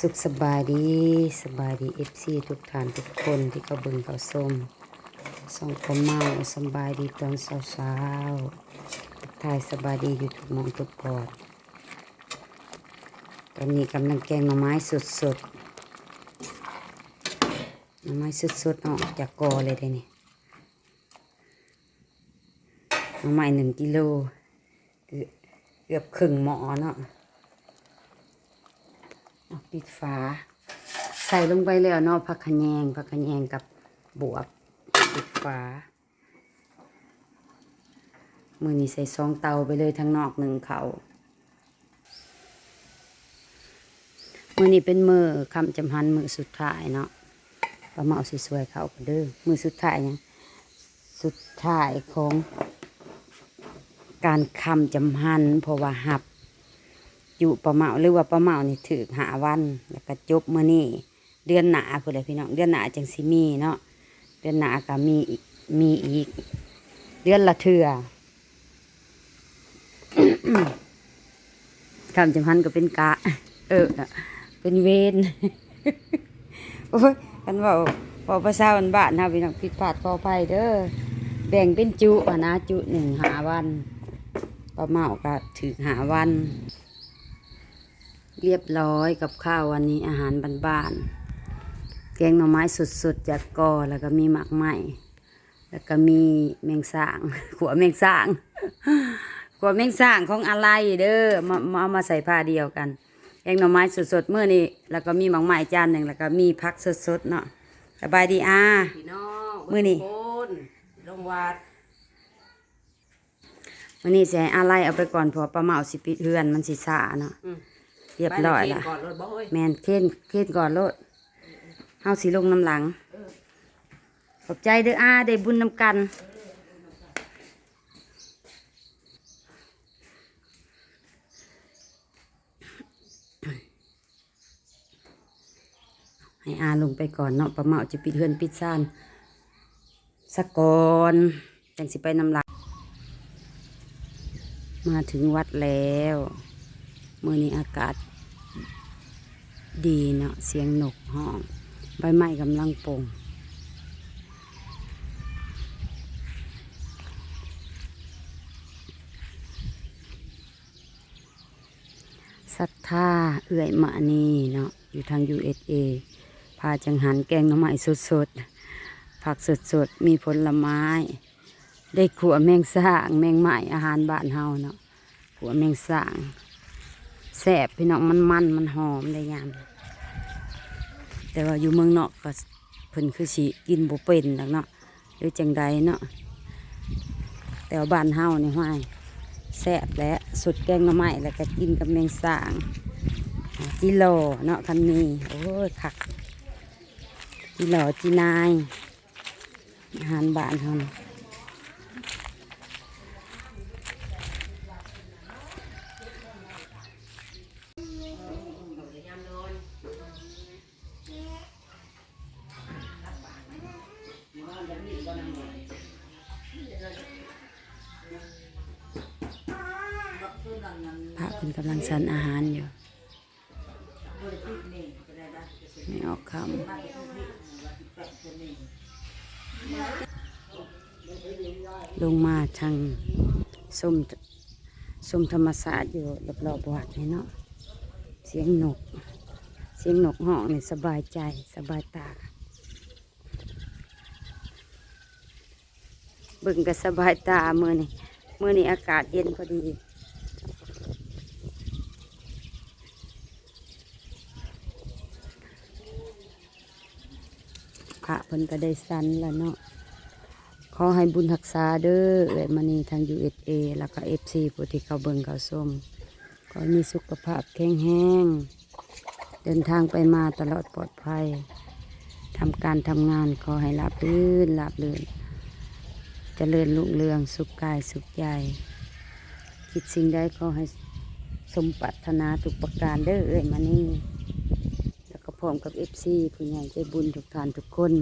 สุขสบายดีสบายดีเอฟซีทุกท่านทุกคนที่เขาเบิ่งเขาชมส่งผมเมาสบายดีตอนเช้าๆทุกทายสบายดีอยู่ทุกมองทุกปอดตอนนี้กำลังแกงหน่อไม้สดๆหน่อไม้สดๆออกจากกอเลยเด้นี่หน่อไม้หนึ่งกิโลเกือบครึ่งหมอเนาะ ปิดฝา ใส่ลงไปแล้วเนาะผักขะแยงผักขะแยงกับบวบปิดฝามือนี้ใส่ซองเตาไปเลยทั้งนอกหนึ่งเขามือนี้เป็นมือคำจำหันมือสุดท้ายเนาะประมาเอาสวยๆเขาก็เด้อมือสุดท้ายยังสุดท้ายของการคำจำหันเพราะว่าหับ อยู่ประเมาหรือว่าประเมานี่ถือหาวัน แล้วก็จบเมื้อนี้เดือนหนาพุ่นเลยพี่น้องเดือนหนาจังสิมีเนาะเดือนหนาก็มีอีกมีอีก เดือนละเทื่อคำจำพันก็เป็นกะ เออ เป็นเวนโอ้ยกันว่าพอภาษาบ้านบ้านนะพี่น้องผิดพลาดขออภัยเด้อแบ่งเป็นจุอะนะจุหนึ่งหาวันประเมาก็ถือหาวัน เรียบร้อยกับข้าววันนี้อาหารบ้านๆแกงหน่อไม้สดๆจากกอแล้วก็มีหมักไหมแล้วก็มีแมงสางขัวแมงสางขัวแมงสางของอะไรเด้อมามาเอามาใส่ผ้าเดียวกันแกงหน่อไม้สดๆเมื่อนี้แล้วก็มีหมักไหมจานหนึ่งแล้วก็มีพักสดๆเนาะสบายดีอาพี่น้องมื้อนี้ทุกคนลงวัดมื่อนี้สิให้อะไรเอาไปก่อนเพอประเมาสิปิดเฮือนมันสิสาเนาะอืมเรียบร้อยไปละเก่อนรถบ่เฮ้ยแมนเค้นเค้นก่อนโลดเฮาสิลงน้ำหลัง ขอบใจเด้ออาได้บุญนำกัน ให้อาลงไปก่อนเนาะประเมาจะปิดเฮือนปิดซ่านสักก่อนจังสิไปน้ำหลัง มาถึงวัดแล้ว เมื่อนี้อากาศ ดีเนาะเสียงนกห้องใบไม้กำลังโป่งศรัทธาเอื่อยมานีเนาะอยู่ทาง USA พาจังหันแกงหน่อไม้สดๆ ผักสดๆ มีผลไม้ ได้ขัวแมงสางแมงไม้อาหารบ้านเฮาเนาะขัวแมงสางแซ่บพี่น้องมันมันมันหอมได้ยาม แต่ว่าอยู่เมืองนอกก็เพิ่นคือสิกินบ่เป็นดอกเนาะหรือจังใดเนาะแต่ว่าบ้านเฮานี่ห้วยแซ่บและสุดแกงหน่อไม้แล้วก็กินกับแมงสางจิโลเนาะคันนี้โอ้ยคักจิโลจีนายอาหารบ้านเฮา พิ่นกำลังสันอาหารอยู่ไม่ออกคำลงมาทางส้มส้มธรรมศาสตร์อยู่รอบๆวัดนี่เนาะเสียงนก เสียงนกห้องนี่สบายใจสบายตาบิ่งก็สบายตาเมื่อนี่เมื่อนี่อากาศเย็นพอดี ระเพิ่นก็ได้สันแล้วเนาะขอให้บุญรักษาเด้อเอ๋ยมานีทาง USA แล้วก็ FC ผู้ที่เขาเบิ่งเขาส้มขอให้มีสุขภาพแข็งแรงเดินทางไปมาตลอดปลอดภัยทำการทำงานขอให้ราบรื่นราบรื่นเจริญรุ่งเรืองสุขกายสุขใจคิดสิ่งใดขอให้สมปรารถนาทุกประการเด้อเอ้ยมานี่ พร้อมกับเอฟซีผู้ใหญ่ใจบุญทุกท่านทุกคน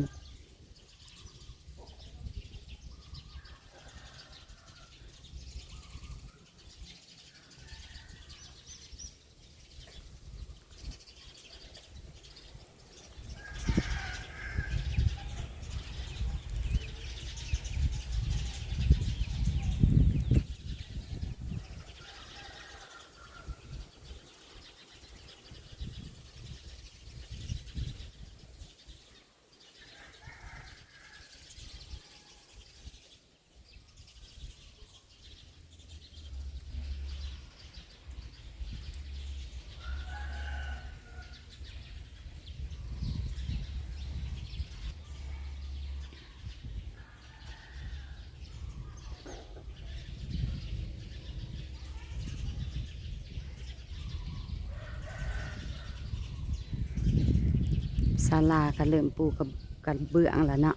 ศาลาก็เริ่มปูกับกันเบื้องแล้วเนาะ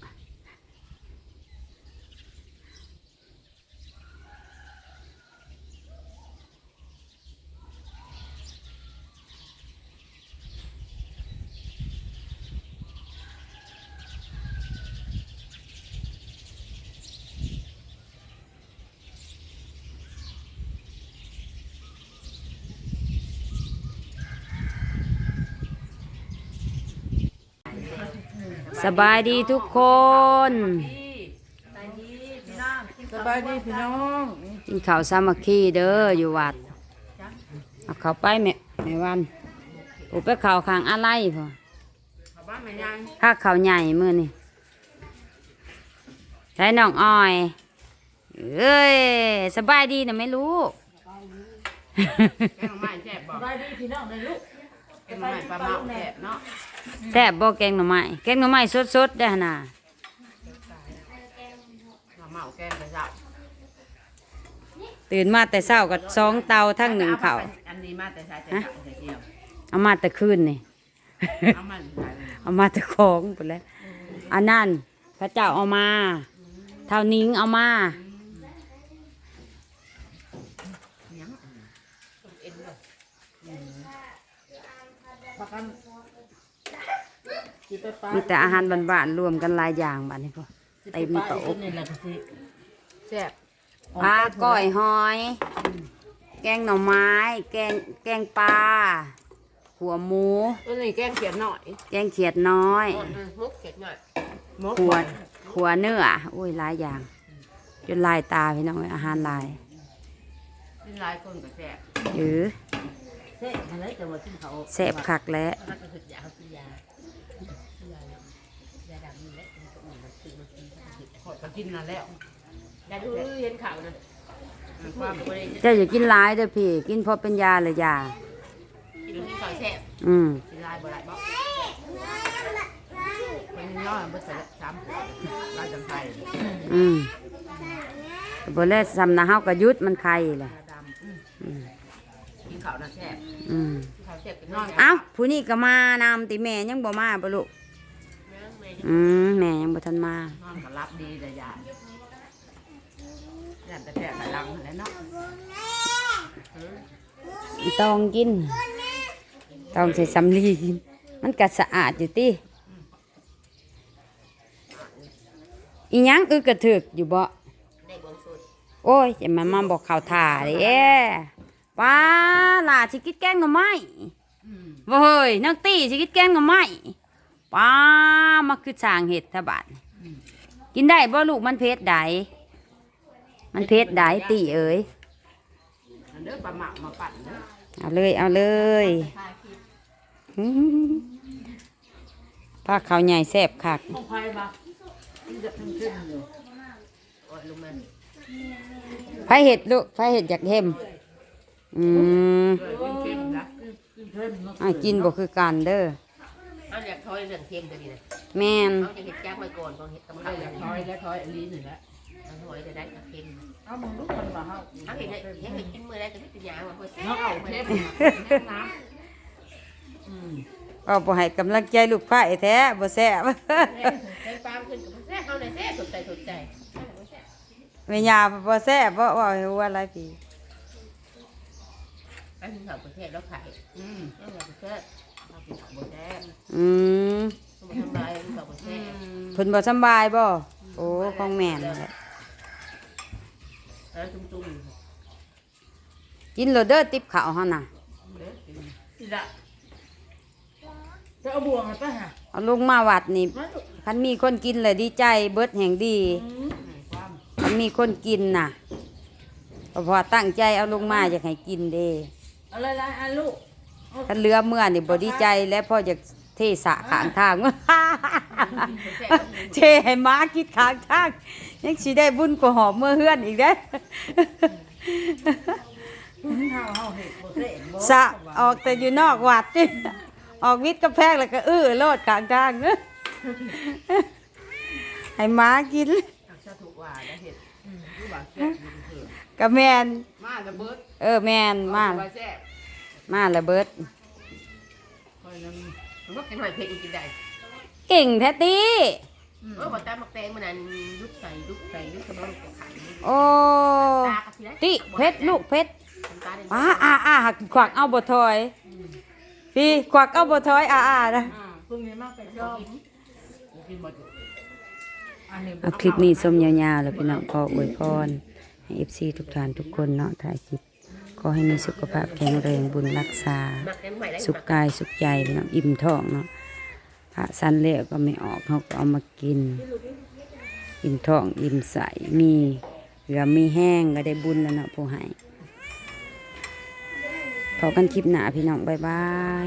สบายดีทุกคนสบายดีพี่น้องกินข้าวสามัคคีเด้ออยู่วัดเอาเข้าไปแม่แม่วันอุไปข้าวข้างอะไรพอขบ้านแม่ยังข้าข้าวใหญ่มื้อนี่ใช้น้องอ้อยเอ้ยสบายดีนะไม่รู้แกงไม้แซ่บบอกสบายดีพี่น้องเลยลูกแกงไม้ปลาเมาแซ่บเนาะ แซ่บบ่แกงหน่อไม้แกงหน่อไม้สดๆได้อหั่นน่ะปลาเมาแกงกระเจ้าตื่นมาแต่เช้าก็สองเตาทั้งหนึ่งข้าว อันนี้มาแต่ใช้แต่ข้าวแต่เดียวเอามาแต่คืนนี่ เอามันใส่เลยเอามาแต่ของไปแล้วอันนั้นพระเจ้าเอามา เท่านิ้งเอามา ยังเอ็นเลยประกันสิไปปลา มีแต่อาหารบ้านๆรวมกันหลายอย่างบ้านนี้พ่อเต็มโต๊ะนี่แหละก็สิแซ่บปลาก้อยหอย แกงหน่อไม้ แกงแกงปลาหัวหมูอันนี้แกงเขียดหน่อย แกงเขียดน้อยมุกเขียดหน่อยมุกขวดขวเนื้อโอ้ยหลายอย่าง จนลายตาพี่น้องเอ้ยอาหารหลายเป็นหลายคนก็แซ่บหรือเซ่อะไรแต่ว่ากินเขาแซ่บคักแล้ว แล้วก็สุดยาสุดยายาดำนี่แหละมันก็มันคือมันกิน ขอดก็กินนั่นแล้วยาดูเห็นข่าวนะความบริเจ้าอย่ากินหลายเด้อพี่ กินพอเป็นยาเลยยา กินที่ซอยแซ่บอืมกินลายบ่ได้บ่มันน้อยบ่ใส่ซ้ำลายจังไทยอืมแต่บ่แล้วสำนะเฮาก็หยุดมันไข่แหละดำอืมกินข้าวน่ะแซ่บอืมกินข้าวแซ่บกินนอนเอ้าผู้นี้ก็มานำติแม่ยังบ่มาบ่ลูก อืมแม่ยังบ่ทันมานอนก็รับดีแต่ยานยานแต่แซ่บแต่ลังนั่นแหล้วเนาะต้องกิน ต้องใส่สำลีกิน มันก็สะอาดอยู่ติอีหยังอึกกระถึกอยู่บ่ได้บวงสุดโอ้ยจะมามาบอกข่าวถ่าเด้ป้าหล่าสิกิดแกงหน่อไม้อืมบ่เฮ้ยนักตีสิกิดแกงหน่อไม้ ป้ามาคือสร้างเห็ดทะบาดกินได้บ่ลูกมันเพชรใดมันเพชรใดตีเอ๋ยอันเด้อปลาหมักมาปั่นเด้อเอาเลยเอาเลยถ่ายคลิปหืมผ้าขาวใหญ่แซ่บคักของใครบ้างที่จะขึ้นขึ้นอยู่โอ้ยลุงแม่นไผเห็ดลูกไผเห็ดอยากเห็มอืมเออกินเค็มนะขึ้นขึ้นเนาะอ้ายกินบ่คือกันเด้อ เอาอยากถอยเรื่องเค็มตัวนี้นะแม่นเอาจะเห็ดแก้วไปก่อนต้องเห็ดตำเอาราอยากถอยแล้วถอยอันนี้หนึ่งแล้วเอาถอยจะได้เค็มเอามึงลูกคนมาเฮาเอาเห็ดได้เห็ดเห็ดกินมือได้จะไม่เป็นยาว่าเพื่อแซ่เนาะเอาบเทเค็ปมน้อืมก็บ่ให้กำลังใจลูกไผ่แท้บ่แซ่บำใช้ปลามขึ้นกับแซ่บเอาเลยแซ่บสดใจสดใจแม่ยาบ่แซ่บบ่ว่าให้หัวอะไรพี่อันนี้เขาประเทศแล้วขายอืมอันนี้ประเทศ เราเป็นของประเทศอืมสมุนไพรของประเทศเพิ่นบ่สำบายบ่โอ้ของแม่นแหละแล้วตุ้มกินโลดเด้อติบข้าวเฮาน่ะๆเด้อกินสิละจะเอาบ่วงไปหาเอาลงมาวัดนี่มาลูกคันมีคนกินเลยดีใจเบิดแห่งดีอืมความคันมีคนกินน่ะเพราะว่าตั้งใจเอาลงมาอยากให้กินเด้ เอาอะไรล่ะอันลูก คันเหลือเมื่อนี่บ่ดีใจแล้วพ่ออยากเทสะข้างทาง เทให้หม้ากินข้างทางยังสิได้บุญกว่าหอบเมื่อเฮือนอีกเด้อเฮาเฮาเห็ดบ่เซ่บ่สะออกแต่อยู่นอกวัดนี่ออกวิทย์กระแพงแล้วก็อื้อโลดกลางทางเนอะให้หม้ากินตักชาถูกว่าได้เห็ดรูปแบบแซ่บมันเถื่อนกะแมนมาจะเบิด เออแมนมาว่าแซ่บ มาละเบิดคอยนั้นมันก็กินหอยเผ็ดกินได้เก่งแท้ตีเออบอกตาหมักแตงมันนั่นยุบใส่ยุบใส่ยุบกระบอกกระขันโอ้ตากระทีติเพชรลูกเพชรตาได้อ่าอ่าอ่าหักขวักเอาบทถอย พี่ขวักเอาบทถอยอ่าอ่านะพรุ่งนี้มากไปชอบกินหมดอยู่อันนี้เอาคลิปนี้ส้มยาวๆแล้วพี่น้องขออวยพรให้เอฟซีทุกท่านทุกคนเนาะถ่ายคลิป ขอให้มีสุขภาพแข็งแรงบุญรักษา สุขกายสุขใจพี่น้องอิ่มท้องเนาะพระสันเละก็ไม่ออกเขาก็เอามากิน อิ่มท้องอิ่มใสมีเหลือมีแห้งก็ได้บุญแล้วเนาะผู้ให้พอกันคลิปหนาพี่น้องบ๊ายบาย